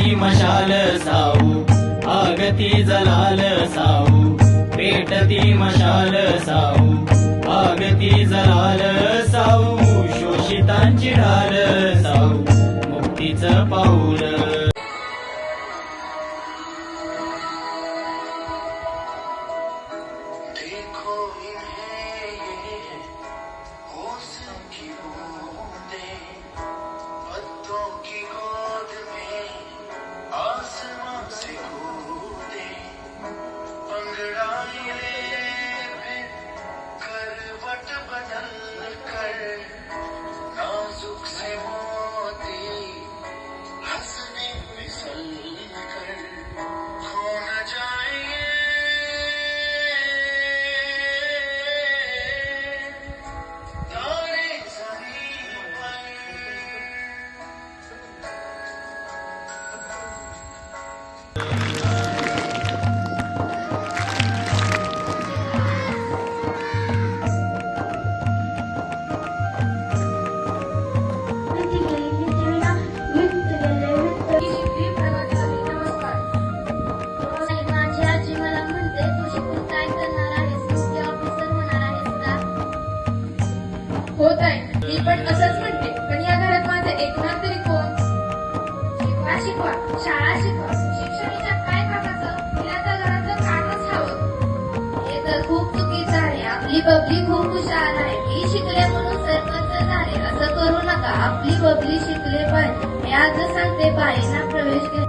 मशाल साऊ आगती जलाल साऊ पेटती मशाल साऊ आगती जलाल साऊ शोषितांची ढाल साऊ मुक्तीचं पाऊल. मी पण असंच म्हणते पण या घरात माझं ऐकणार तरी कोण? शिकवा शिकवा शाळा शिकवा शिक्षणाच्या काय कामाचं? तिला तर घरातलं कामच हवं. हे तर खूप चुकीचं आहे. आपली बबली खूप हुशार आहे. ती शिकले म्हणून सरपंच झाले. असं करू नका. आपली बबली शिकले पाहिजे. मी आज सांगते बाईंना प्रवेश केला